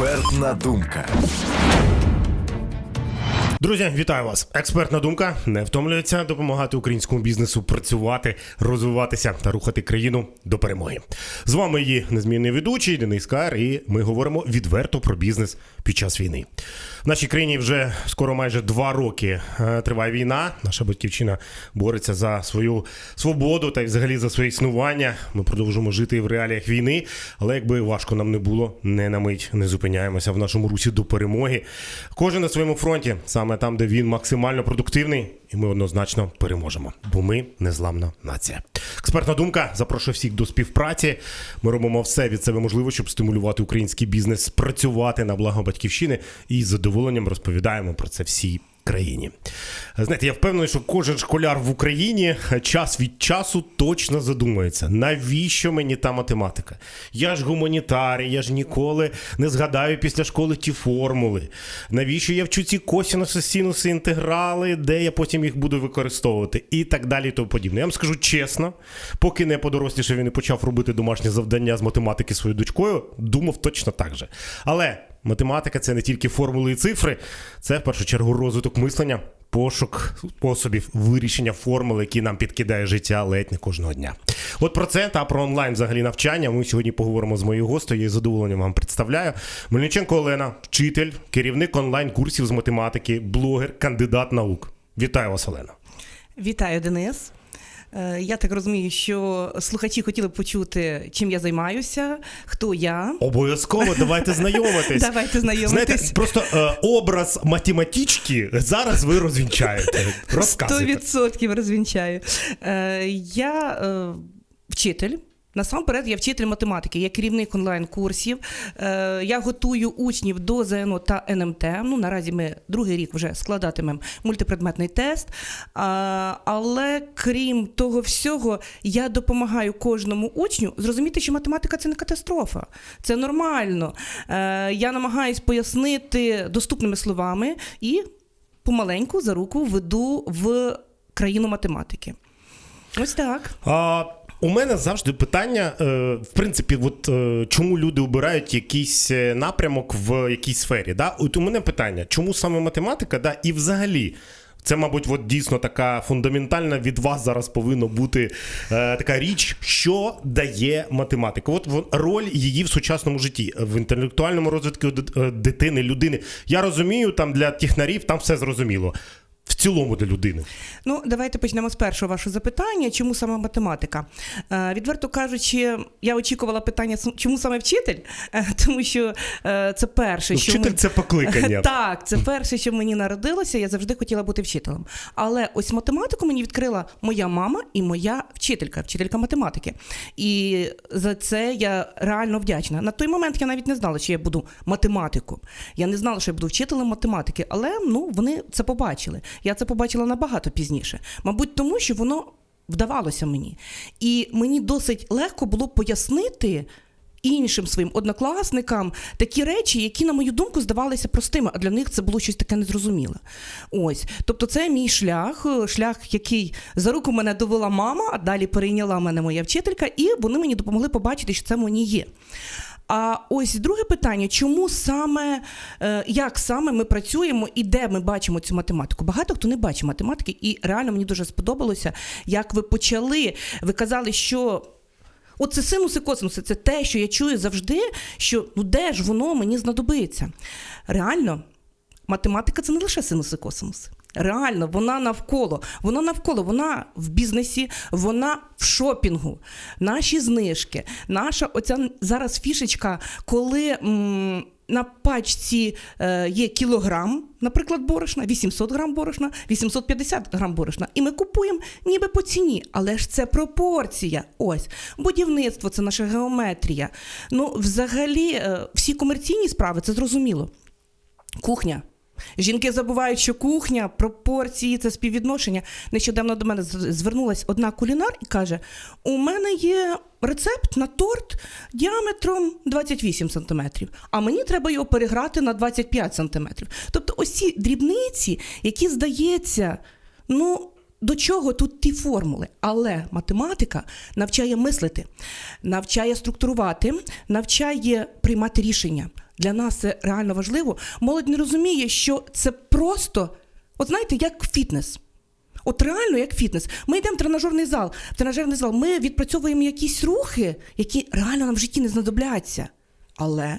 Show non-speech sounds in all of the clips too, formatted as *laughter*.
Експертна думка. Друзі, вітаю вас! Експертна думка не втомлюється допомагати українському бізнесу працювати, розвиватися та рухати країну до перемоги. З вами її незмінний ведучий Денис Кар, і ми говоримо відверто про бізнес під час війни. В нашій країні вже скоро майже два роки е, триває війна. Наша батьківщина бореться за свою свободу та й взагалі за своє існування. Ми продовжуємо жити в реаліях війни, але якби важко нам не було, не на мить не зупиняємося в нашому русі до перемоги. Кожен на своєму фронті, саме там, де він максимально продуктивний, і ми однозначно переможемо, бо ми незламна нація. Експертна думка запрошує всіх до співпраці. Ми робимо все від себе можливе, щоб стимулювати український бізнес, працювати на благо батьківщини і з задоволенням розповідаємо про це всій країні. Знаєте, я впевнений, що кожен школяр в Україні час від часу точно задумається, навіщо мені та математика? Я ж гуманітарій, я ж ніколи не згадаю після школи ті формули. Навіщо я вчу ці косінуси, синуси, інтеграли, де я потім їх буду використовувати, і так далі, і тому подібне. Я вам скажу чесно, поки не подорослішав він не почав робити домашнє завдання з математики своєю дочкою, думав точно так же. Але математика це не тільки формули і цифри, це в першу чергу розвиток мислення, пошук способів вирішення формул, які нам підкидає життя ледь не кожного дня. От про це та про онлайн взагалі навчання. Ми сьогодні поговоримо з моєю гостею. Я з задоволенням вам представляю. Мельниченко Олена, вчитель, керівник онлайн-курсів з математики, блогер, кандидат наук. Вітаю вас, Олена. Вітаю, Денис. Е, Я так розумію, що слухачі хотіли б почути, чим я займаюся, хто я. Обов'язково давайте *laughs* знайомитись. Давайте знайомитись. Знаєте, просто е, образ математички зараз ви розвінчаєте. Розказуйте. 100% розвінчаю. Е, Я е, вчитель. Насамперед, я вчитель математики, я керівник онлайн-курсів. Е, Я готую учнів до ЗНО та НМТ. Ну, наразі ми другий рік вже складатимемо мультипредметний тест. Але крім того всього, я допомагаю кожному учню зрозуміти, що математика це не катастрофа, це нормально. Е, Я намагаюсь пояснити доступними словами і помаленьку за руку веду в країну математики. Ось так. А, у мене завжди питання, е, в принципі, от, е, чому люди обирають якийсь е, напрямок в якійсь сфері. Да? От у мене питання, чому саме математика, да? і взагалі. Це, мабуть, от дійсно така фундаментальна від вас зараз повинна бути е, така річ, що дає математика. От роль її в сучасному житті, в інтелектуальному розвитку дитини, людини. Я розумію, там для технарів там все зрозуміло. В цілому для людини. Ну, давайте почнемо з першого вашого запитання. Чому саме математика? Е, відверто кажучи, я очікувала питання, чому саме вчитель, Е, тому що е, це перше, Ну, що вчитель ми- це покликання. *laughs* Так, це перше, що мені народилося. Я завжди хотіла бути вчителем. Але ось математику мені відкрила моя мама і моя вчителька, вчителька математики. І за це я реально вдячна. На той момент я навіть не знала, що я буду математику. Я не знала, що я буду вчителем математики, але ну вони це побачили. Я це побачила набагато пізніше. Мабуть, тому що воно вдавалося мені. І мені досить легко було пояснити іншим своїм однокласникам такі речі, які, на мою думку, здавалися простими, а для них це було щось таке незрозуміле. Ось, тобто, це мій шлях, шлях, який за руку мене довела мама, а далі перейняла мене моя вчителька, і вони мені допомогли побачити, що це мені є. А ось друге питання: чому саме, е, як саме ми працюємо і де ми бачимо цю математику? Багато хто не бачить математики, і реально мені дуже сподобалося, як ви почали. Ви казали, що Оце синуси, косинуси, це те, що я чую завжди, що ну де ж воно мені знадобиться. Реально, математика це не лише синуси, косинуси. Реально, вона навколо, вона навколо, вона в бізнесі, вона в шопінгу, наші знижки, наша оця зараз фішечка, коли м, на пачці е, є кілограм, наприклад, борошна, 800 грам борошна, 850 грам борошна, і ми купуємо ніби по ціні, але ж це пропорція. Ось будівництво, це наша геометрія. Ну, взагалі, е, всі комерційні справи це зрозуміло. Кухня. Жінки забувають, що кухня, пропорції, це співвідношення. Нещодавно до мене з- звернулась одна кулінар і каже: у мене є рецепт на торт діаметром 28 см, а мені треба його переграти на 25 см. Тобто, ось ці дрібниці, які здається, ну. До чого тут ті формули? Але математика навчає мислити, навчає структурувати, навчає приймати рішення, для нас це реально важливо. Молодь не розуміє, що це просто, от знаєте, як фітнес. От реально як фітнес. Ми йдемо в тренажерний зал. В тренажерний зал ми відпрацьовуємо якісь рухи, які реально нам в житті не знадобляться. Але,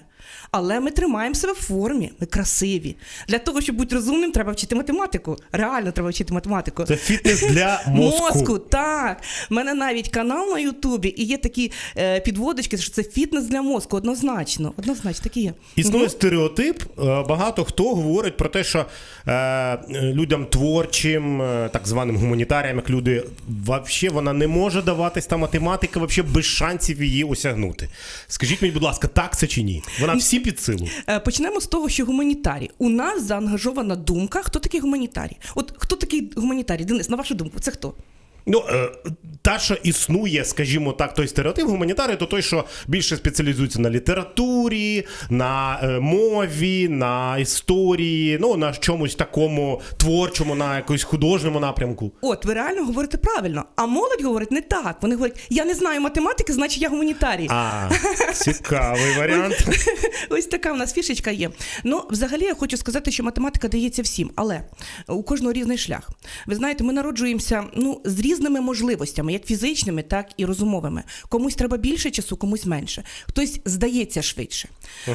але ми тримаємо себе в формі, ми красиві. Для того, щоб бути розумним, треба вчити математику. Реально треба вчити математику. Це фітнес для *laughs* мозку. так. У мене навіть канал на Ютубі і є такі е, підводочки, що це фітнес для мозку. Однозначно. Однозначно, так і є. Існує стереотип. е, Багато хто говорить про те, що е, людям творчим, е, так званим гуманітаріям, як люди, вообще вона не може даватись та математика, вообще без шансів її осягнути. Скажіть мені, будь ласка, так це чи ні? Вона всі під силу. Е, Почнемо з того, що гуманітарій. У нас заангажована думка. Хто такий гуманітарій? От хто такий гуманітарій? Денис, на вашу думку, це хто? Ну, е, та, що існує, скажімо так, той стереотип гуманітарій, то той, що більше спеціалізується на літературі, на е, мові, на історії, ну на чомусь такому творчому, на якомусь художньому напрямку. От, ви реально говорите правильно. А молодь говорить не так. Вони говорять, я не знаю математики, значить я гуманітарій. А, цікавий варіант. *laughs* Ось така в нас фішечка є. Ну, взагалі, я хочу сказати, що математика дається всім, але у кожного різний шлях. Ви знаєте, ми народжуємося ну, з різними можливостями, як фізичними, так і розумовими. Комусь треба більше часу, комусь менше. Хтось здається швидше.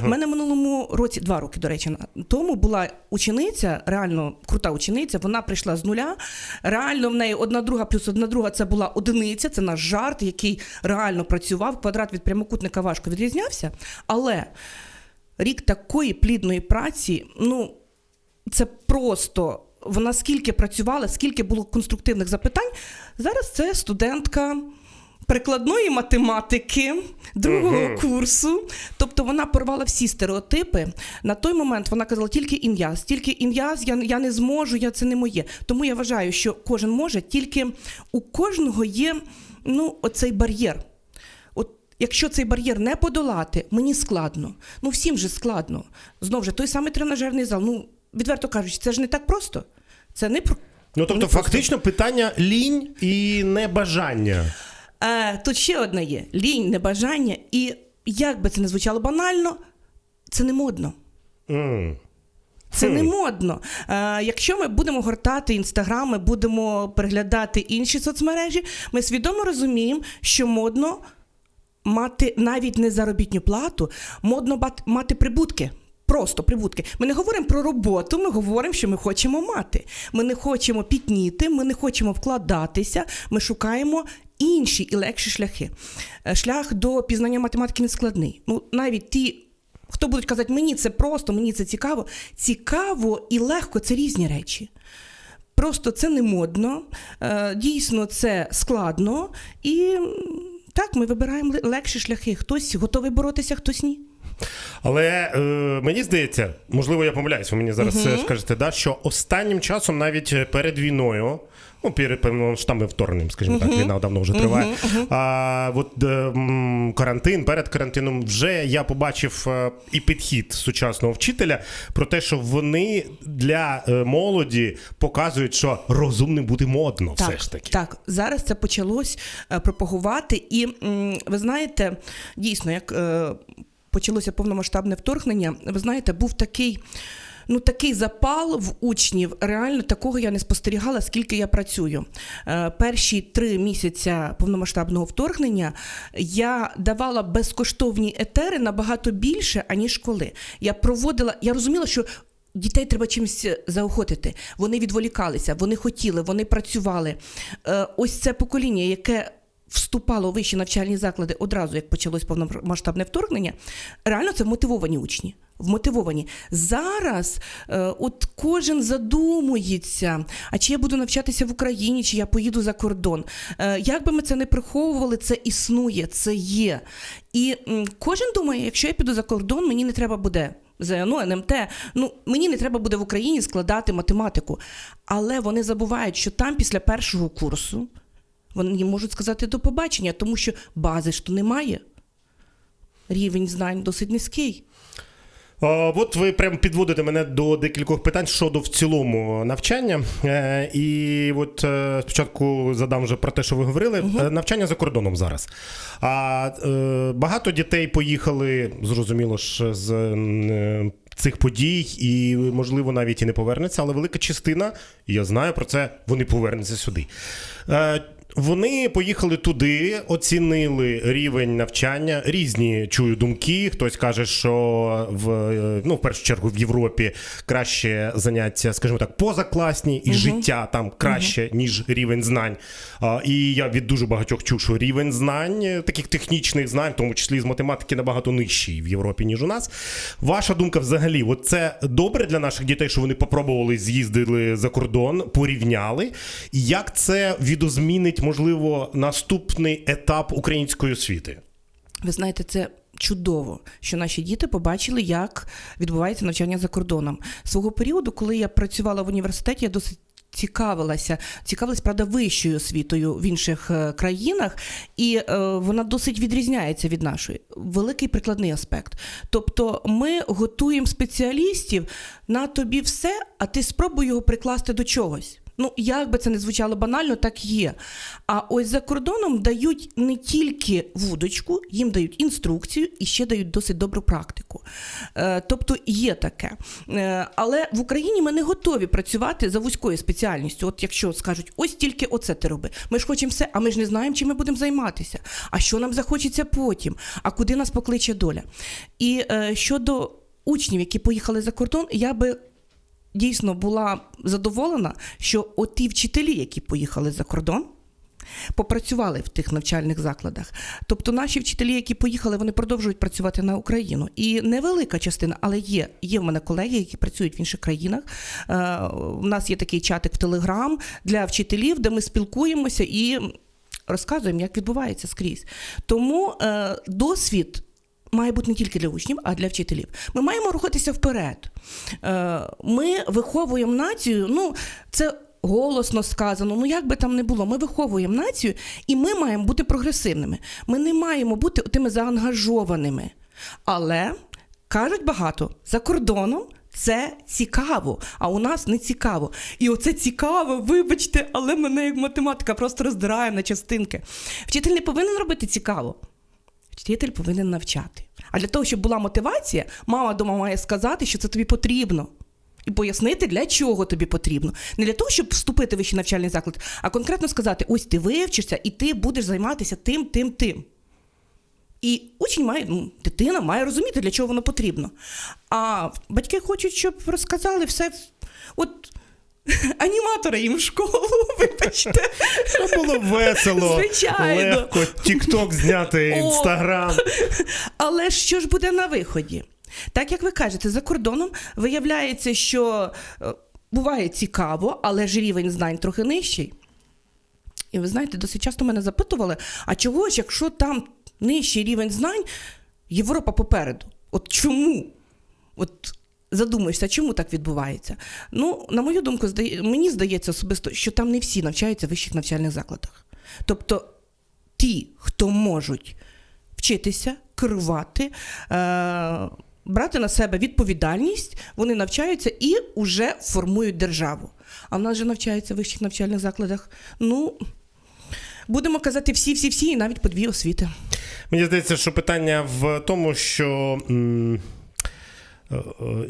У мене в минулому році, два роки, до речі, тому була учениця, реально крута учениця. Вона прийшла з нуля. Реально в неї одна друга плюс одна друга це була одиниця. Це наш жарт, який реально працював. Квадрат від прямокутника важко відрізнявся. Але рік такої плідної праці, ну це просто. Вона скільки працювала, скільки було конструктивних запитань. Зараз це студентка прикладної математики другого курсу. Тобто вона порвала всі стереотипи. На той момент вона казала тільки ін'яз, тільки ін'яз, я, я не зможу, я це не моє. Тому я вважаю, що кожен може, тільки у кожного є ну, оцей бар'єр. От якщо цей бар'єр не подолати, мені складно. Ну всім же складно. Знову ж той самий тренажерний зал. Ну, відверто кажучи, це ж не так просто. Це не про. Ну тобто, не просто. фактично, питання лінь і небажання. Е, тут ще одне є: лінь, небажання, і як би це не звучало банально, це не модно. М. Це не модно. Е, якщо ми будемо гортати інстаграм, ми будемо переглядати інші соцмережі, ми свідомо розуміємо, що модно мати навіть не заробітну плату, модно мати прибутки. Просто прибутки. Ми не говоримо про роботу, ми говоримо, що ми хочемо мати. Ми не хочемо пітніти, ми не хочемо вкладатися, ми шукаємо інші і легші шляхи. Е, Шлях до пізнання математики не складний. Ну, навіть ті, хто будуть казати, мені це просто, мені це цікаво. Цікаво і легко це різні речі. Просто це не модно, е, дійсно це складно, і так ми вибираємо легші шляхи. Хтось готовий боротися, хтось ні. Але е, мені здається, можливо, я помиляюсь, ви мені зараз це скажете, да, що останнім часом, навіть е, перед війною, ну, перед повномасштабним вторгненням, скажімо так, війна давно вже триває. А от е, карантин, перед карантином вже я побачив е, і підхід сучасного вчителя про те, що вони для е, молоді показують, що розумним бути модно, все так, ж таки. так, зараз це почалось е, пропагувати, і ви знаєте, дійсно, як е, почалося повномасштабне вторгнення, ви знаєте, був такий. Ну, такий запал в учнів, реально такого я не спостерігала, скільки я працюю. Е, перші три місяці повномасштабного вторгнення я давала безкоштовні етери набагато більше, аніж коли. Я проводила, я розуміла, що Дітей треба чимось заохотити. Вони відволікалися, вони хотіли, вони працювали. Е, ось це покоління, яке вступало у вищі навчальні заклади одразу, як почалось повномасштабне вторгнення, реально це вмотивовані учні. Вмотивовані. Зараз е, от кожен задумується, а чи я буду навчатися в Україні, чи я поїду за кордон. Е, як би ми це не приховували, це існує, це є. І кожен думає, якщо я піду за кордон, мені не треба буде ЗНО, НМТ. Ну, мені не треба буде в Україні складати математику. Але вони забувають, що там після першого курсу вони можуть сказати до побачення, тому що бази ж то немає. Рівень знань досить низький. От ви прям підводите мене до декількох питань щодо в цілому навчання. Е, І от е, спочатку задам вже про те, що ви говорили. Е, Навчання за кордоном зараз. А багато дітей поїхали, зрозуміло ж, з цих подій, і можливо навіть і не повернеться, але велика частина, я знаю про це, вони повернуться сюди. Вони поїхали туди, оцінили рівень навчання. Різні чую думки. Хтось каже, що в ну в першу чергу в Європі краще заняття, скажімо так, позакласні, і життя там краще, ніж рівень знань. А, І я від дуже багатьох чув, що рівень знань, таких технічних знань, в тому числі з математики, набагато нижчий в Європі, ніж у нас. Ваша думка взагалі, от це добре для наших дітей, що вони попробували, з'їздили за кордон, порівняли. І як це відозмінить, можливо, наступний етап української освіти? Ви знаєте, це чудово, що наші діти побачили, як відбувається навчання за кордоном. Свого періоду, коли я працювала в університеті, я досить. Цікавилася, цікавилась, правда, вищою освітою в інших е, країнах, і е, вона досить відрізняється від нашої. Великий прикладний аспект. Тобто, ми готуємо спеціалістів на тобі все, а ти спробуй його прикласти до чогось. Ну, як би це не звучало банально, так є. А ось за кордоном дають не тільки вудочку, їм дають інструкцію і ще дають досить добру практику. Е, тобто є таке. Е, але в Україні ми не готові працювати за вузькою спеціальністю. От якщо скажуть, ось тільки оце ти роби. Ми ж хочемо все, а ми ж не знаємо, чим ми будемо займатися. А що нам захочеться потім? А куди нас покличе доля? І е, щодо учнів, які поїхали за кордон, я би дійсно була задоволена, що оті вчителі, які поїхали за кордон, попрацювали в тих навчальних закладах. Тобто наші вчителі, які поїхали, вони продовжують працювати на Україну. І невелика частина, але є. Є в мене колеги, які працюють в інших країнах. Е, У нас є такий чатик в Телеграм для вчителів, де ми спілкуємося і розказуємо, як відбувається скрізь. Тому е, досвід має бути не тільки для учнів, а для вчителів. Ми маємо рухатися вперед. Е, Ми виховуємо націю. Ну, це голосно сказано. Ну як би там не було, ми виховуємо націю, і ми маємо бути прогресивними. Ми не маємо бути тими заангажованими. Але кажуть багато за кордоном. Це цікаво, а у нас не цікаво. І оце цікаво, вибачте, але мене як математика просто роздирає на частинки. Вчитель не повинен робити цікаво. Вчитель повинен навчати. А для того, щоб була мотивація, мама дома має сказати, що це тобі потрібно. І пояснити, для чого тобі потрібно. Не для того, щоб вступити в вищий навчальний заклад, а конкретно сказати: ось ти вивчишся, і ти будеш займатися тим, тим, тим. І учень має, ну, дитина має розуміти, для чого воно потрібно. А батьки хочуть, щоб розказали все. От *laughs* аніматора їм в школу, *laughs* вибачте. Це було весело, Звичайно. легко, тік-ток зняти, інстаграм. *laughs* Але що ж буде на виході? Так як ви кажете, за кордоном виявляється, що е, буває цікаво, але ж рівень знань трохи нижчий. І ви знаєте, досить часто мене запитували: а чого ж, якщо там нижчий рівень знань, Європа попереду? От чому? От задумаєшся, чому так відбувається? Ну, на мою думку, мені здається особисто, що там не всі навчаються в вищих навчальних закладах. Тобто ті, хто можуть вчитися, керувати, е, брати на себе відповідальність, вони навчаються і вже формують державу. А в нас же навчаються в вищих навчальних закладах. Ну, будемо казати, всі-всі-всі, і навіть по дві освіти. Мені здається, що питання в тому, що. м,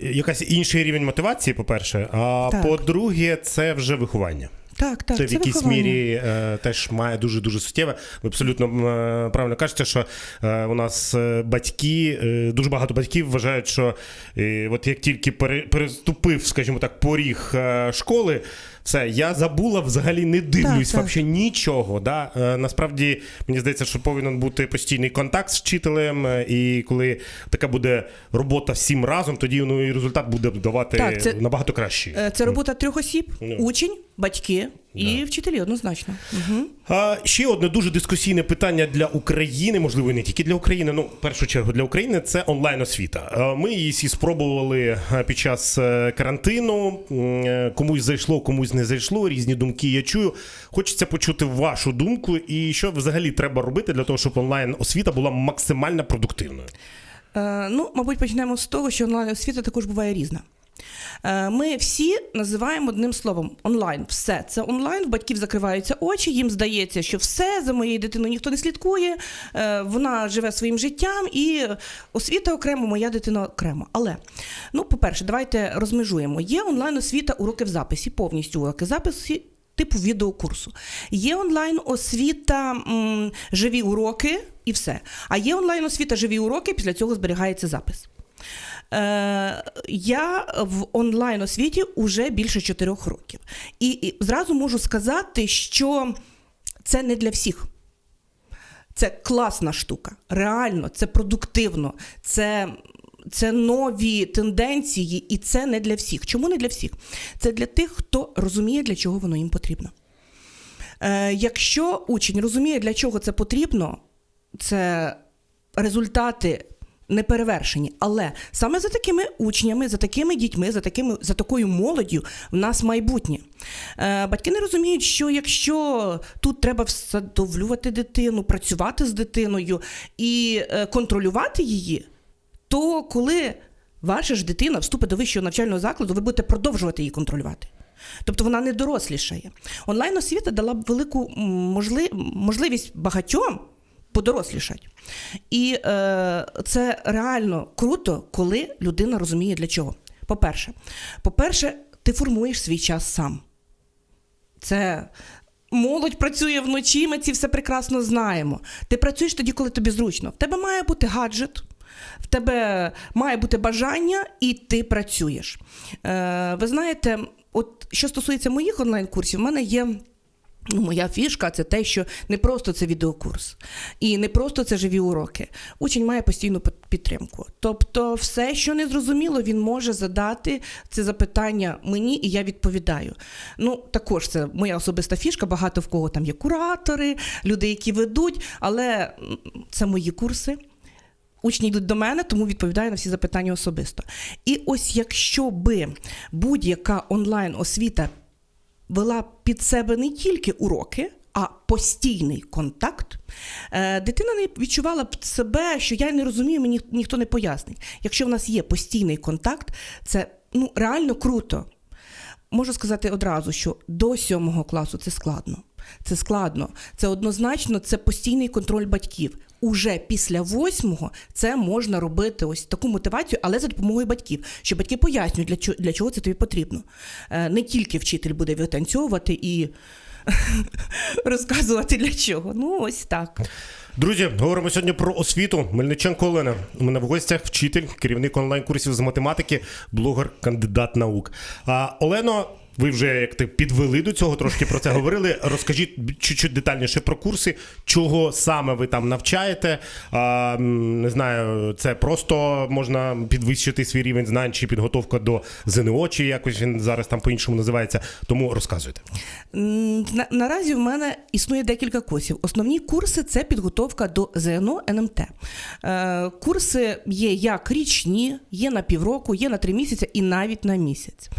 Якась інший рівень мотивації, по-перше, а Так. по-друге, це вже виховання. Так, так, це в якійсь виховання. мірі е, теж має дуже дуже суттєве. Ви абсолютно е, правильно кажете, що е, у нас е, батьки, е, дуже багато батьків вважають, що е, от як тільки пере, переступив, скажімо так, поріг е, школи. Все, я забула, взагалі не дивлюсь так. вообще нічого. Да? Е, насправді, мені здається, що повинен бути постійний контакт з вчителем, е, і коли така буде робота всім разом, тоді ну, і результат буде давати Так, це- набагато кращий. Е, Це робота трьох осіб: Ну. учень, батьки і вчителі однозначно. Угу. А, ще одне дуже дискусійне питання для України, можливо, і не тільки для України. Ну, в першу чергу для України це онлайн освіта. Ми її всі спробували під час е, карантину. Е, Комусь зайшло, комусь не зайшло. Різні думки я чую. Хочеться почути вашу думку, і що взагалі треба робити для того, щоб онлайн освіта була максимально продуктивною. Е, ну, мабуть, почнемо з того, що онлайн освіта також буває різна. Е, Ми всі називаємо одним словом онлайн. Все це онлайн. В батьків закриваються очі. Їм здається, що все за моєю дитиною ніхто не слідкує. е, Вона живе своїм життям, і освіта окремо, моя дитина окремо. Але ну, по-перше, давайте розмежуємо. Є онлайн освіта уроки в записі, повністю уроки в записі. Типу відеокурсу. Є онлайн освіта, м, живі уроки і все. А є онлайн освіта, живі уроки, після цього зберігається запис. Е, я в онлайн освіті вже більше чотирьох років. І, і зразу можу сказати, що це не для всіх. Це класна штука. Реально, це продуктивно, це, це нові тенденції, і це не для всіх. Чому не для всіх? Це для тих, хто розуміє, для чого воно їм потрібно. Е, якщо учень розуміє, для чого це потрібно, це результати неперевершені. Але саме за такими учнями, за такими дітьми, за, такими, за такою молоддю в нас майбутнє. Е, батьки не розуміють, що якщо тут треба всадовлювати дитину, працювати з дитиною і е, контролювати її, то коли ваша ж дитина вступить до вищого навчального закладу, ви будете продовжувати її контролювати. Тобто вона не дорослішає. Онлайн освіта дала велику можливість багатьом подорослішати. І е, це реально круто, коли людина розуміє для чого. По-перше, по-перше, ти формуєш свій час сам. Це молодь працює вночі, ми ці все прекрасно знаємо. Ти працюєш тоді, коли тобі зручно. В тебе має бути гаджет, в тебе має бути бажання, і ти працюєш. Е, ви знаєте, от що стосується моїх онлайн-курсів, в мене є. Ну, моя фішка це те, що не просто це відеокурс, і не просто це живі уроки. Учень має постійну підтримку. Тобто, все, що не зрозуміло, він може задати це запитання мені, і я відповідаю. Ну, також це моя особиста фішка. Багато в кого там є куратори, люди, які ведуть, але це мої курси. Учні йдуть до мене, тому відповідаю на всі запитання особисто. І ось якщо би будь-яка онлайн-освіта вела під себе не тільки уроки, а постійний контакт, е, дитина не відчувала б себе, що я не розумію, мені ніхто не пояснить. Якщо в нас є постійний контакт, це ну, реально круто. Можу сказати одразу, що до сьомого класу це складно. Це складно. Це однозначно, це постійний контроль батьків. Уже після восьмого це можна робити ось таку мотивацію, але за допомогою батьків, що батьки пояснюють, для чого, для чого це тобі потрібно. Е, Не тільки вчитель буде витанцьовувати і *laughs* розказувати для чого. Ну, ось так. Друзі, говоримо сьогодні про освіту. Мельниченко Олена. У мене в гостях вчитель, керівник онлайн-курсів з математики, блогер, кандидат наук. А, Олено, ви вже як ти підвели до цього, трошки про це говорили. Розкажіть чуть-чуть детальніше про курси, чого саме ви там навчаєте. А, не знаю, це просто можна підвищити свій рівень знань чи підготовка до ЗНО, чи якось він зараз там по-іншому називається. Тому розказуйте. На, наразі в мене існує декілька курсів. Основні курси це підготовка до ЗНО НМТ. Е, курси є як річні, є на півроку, є на три місяці і навіть на місяць.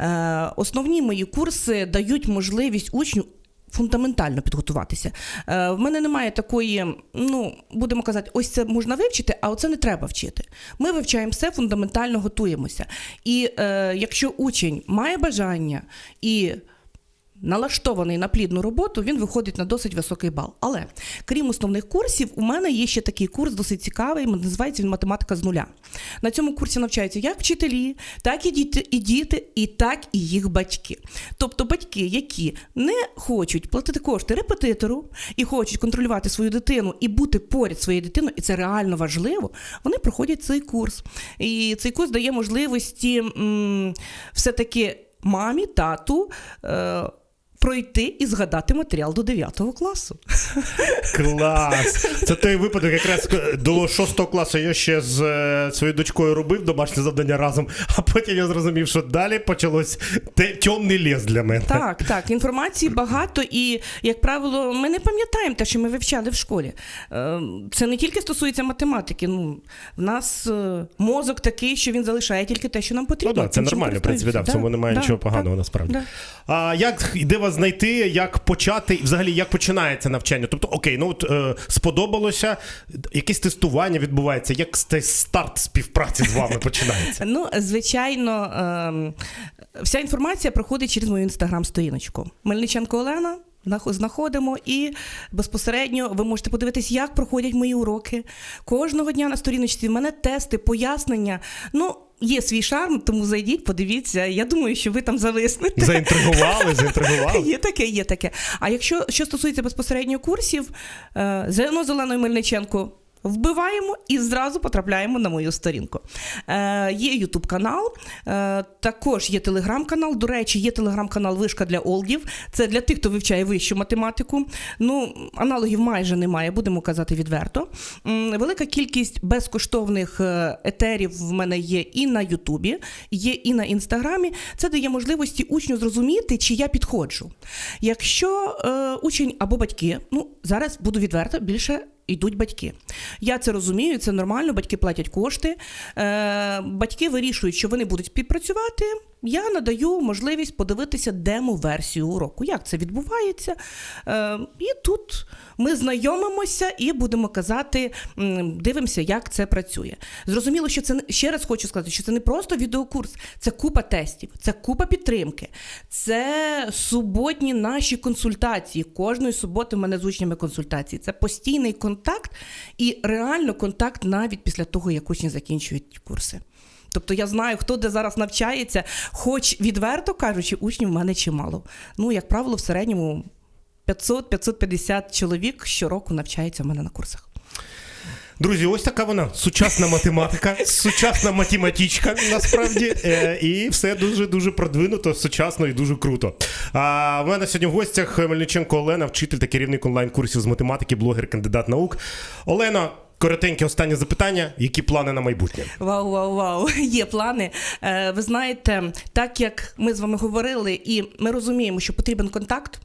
Е, основні мої курси дають можливість учню. Фундаментально підготуватися. Е, в мене немає такої, ну будемо казати, ось це можна вивчити, а оце не треба вчити. Ми вивчаємо все, фундаментально готуємося. І е, якщо учень має бажання і налаштований на плідну роботу, він виходить на досить високий бал. Але крім основних курсів, у мене є ще такий курс досить цікавий. Називається він математика з нуля. На цьому курсі навчаються як вчителі, так і діти, і діти, і так і їх батьки. Тобто батьки, які не хочуть платити кошти репетитору і хочуть контролювати свою дитину і бути поряд своєю дитиною, і це реально важливо, вони проходять цей курс. І цей курс дає можливості м, все-таки мамі, тату. Е, Пройти і згадати матеріал до 9 класу. Клас! Це той випадок, якраз до 6 класу я ще з е, своєю дочкою робив домашнє завдання разом, а потім я зрозумів, що далі почалось темний ліс для мене. Так, так, інформації багато, і, як правило, ми не пам'ятаємо те, що ми вивчали в школі. Е, Це не тільки стосується математики. Ну, в нас е, мозок такий, що він залишає тільки те, що нам потрібно. Ну так, це нормально, в принципі, да, в цьому немає Да, нічого поганого насправді. да. А як іде знайти, як почати, і взагалі як починається навчання? Тобто, окей, ну от е, сподобалося, якесь тестування відбувається, як цей старт співпраці з вами починається? Ну, звичайно, ем, вся інформація проходить через мою інстаграм-сторіночку. Мельниченко Олена. Знаходимо і безпосередньо ви можете подивитись, як проходять мої уроки. Кожного дня на сторіночці в мене тести, пояснення. Ну, є свій шарм, тому зайдіть, подивіться. Я думаю, що ви там зависнете. Заінтригували, заінтригували. *laughs* Є таке, є таке. А якщо що стосується безпосередньо курсів, е, зелено зеленою Мельниченко. Вбиваємо і зразу потрапляємо на мою сторінку. Е, є Ютуб канал, е, також є телеграм-канал. До речі, є телеграм-канал Вишка для Олдів. Це для тих, хто вивчає вищу математику. Ну, аналогів майже немає, будемо казати відверто. Велика кількість безкоштовних е, етерів в мене є і на Ютубі, є і на інстаграмі. Це дає можливості учню зрозуміти, чи я підходжу. Якщо е, учень або батьки, ну зараз буду відверто, більше йдуть батьки. Я це розумію, це нормально, батьки платять кошти. Е, батьки вирішують, що вони будуть співпрацювати. Я надаю можливість подивитися демо-версію уроку. Як це відбувається? Е, і тут ми знайомимося і будемо казати, дивимося, як це працює. Зрозуміло, що це ще раз хочу сказати, що це не просто відеокурс, це купа тестів, це купа підтримки, це суботні наші консультації. Кожної суботи в мене з учнями консультації. Це постійний контакт і реально контакт навіть після того, як учні закінчують курси. Тобто я знаю, хто де зараз навчається, хоч відверто кажучи, учнів в мене чимало. Ну, як правило, в середньому 500-550 чоловік щороку навчається в мене на курсах. Друзі, ось така вона сучасна математика, сучасна математичка, насправді. Е, і все дуже дуже продвинуто, сучасно і дуже круто. А в мене сьогодні в гостях Мельниченко Олена, вчитель та керівник онлайн-курсів з математики, блогер, кандидат наук. Олена, коротеньке останнє запитання. Які плани на майбутнє? Вау, вау, вау! *laughs* Є плани. Е, Ви знаєте, так як ми з вами говорили, і ми розуміємо, що потрібен контакт.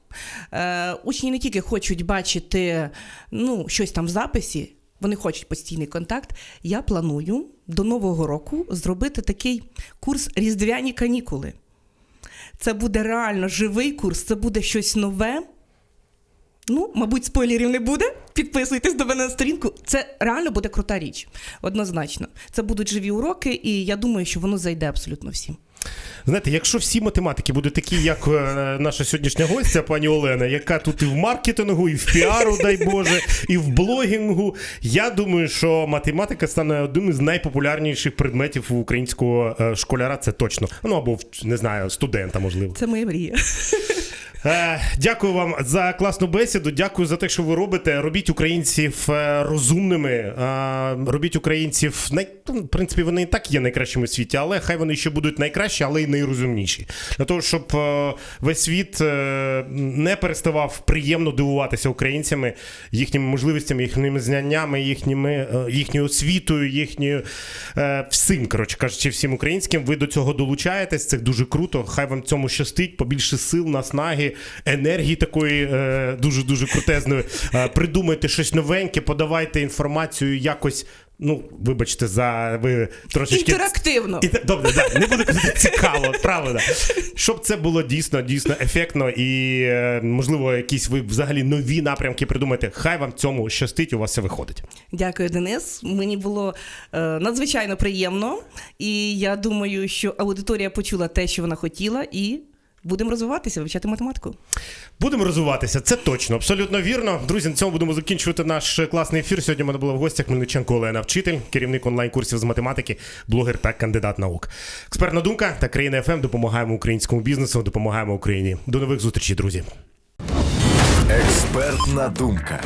е, Учні не тільки хочуть бачити ну, щось там в записі, вони хочуть постійний контакт. Я планую до Нового року зробити такий курс Різдвяні канікули. Це буде реально живий курс, це буде щось нове. Ну, мабуть, спойлерів не буде. Підписуйтесь до мене на сторінку. Це реально буде крута річ. Однозначно. Це будуть живі уроки, і я думаю, що воно зайде абсолютно всім. Знаєте, якщо всі математики будуть такі, як е, наша сьогоднішня гостя, пані Олена, яка тут і в маркетингу, і в піару, дай Боже, і в блогінгу, я думаю, що математика стане одним із найпопулярніших предметів у українського е, школяра. Це точно. Ну або не знаю, студента, можливо. Це моя мрія. Е, Дякую вам за класну бесіду. Дякую за те, що ви робите. Робіть українців е, розумними, е, робіть українців най... ну, в принципі, вони і так є найкращими в світі, але хай вони ще будуть найкращі, але й найрозумніші. Для того, щоб весь світ не переставав приємно дивуватися українцями, їхніми можливостями, їхніми знаннями, їхніми, їхньою освітою, їхньою всім, коротше кажучи, всім українським. Ви до цього долучаєтесь. Це дуже круто. Хай вам цьому щастить, побільше сил, наснаги, енергії такої е, дуже дуже крутезної. Е, придумайте щось новеньке, подавайте інформацію якось. Ну, вибачте, за ви трошечки Інтерактивно. і, добре, да, не буде казати цікаво, правда. Щоб це було дійсно, дійсно ефектно і, е, можливо, якісь ви взагалі нові напрямки придумаєте. Хай вам цьому щастить, у вас все виходить. Дякую, Денис. Мені було е, надзвичайно приємно, і я думаю, що аудиторія почула те, що вона хотіла, і будемо розвиватися, вивчати математику. Будемо розвиватися, це точно, абсолютно вірно. Друзі, на цьому будемо закінчувати наш класний ефір. Сьогодні в мене була в гостях Мельниченко Олена, вчитель, керівник онлайн-курсів з математики, блогер та кандидат наук. Експертна думка та країна ФМ допомагаємо українському бізнесу, допомагаємо Україні. До нових зустрічей, друзі. Експертна думка.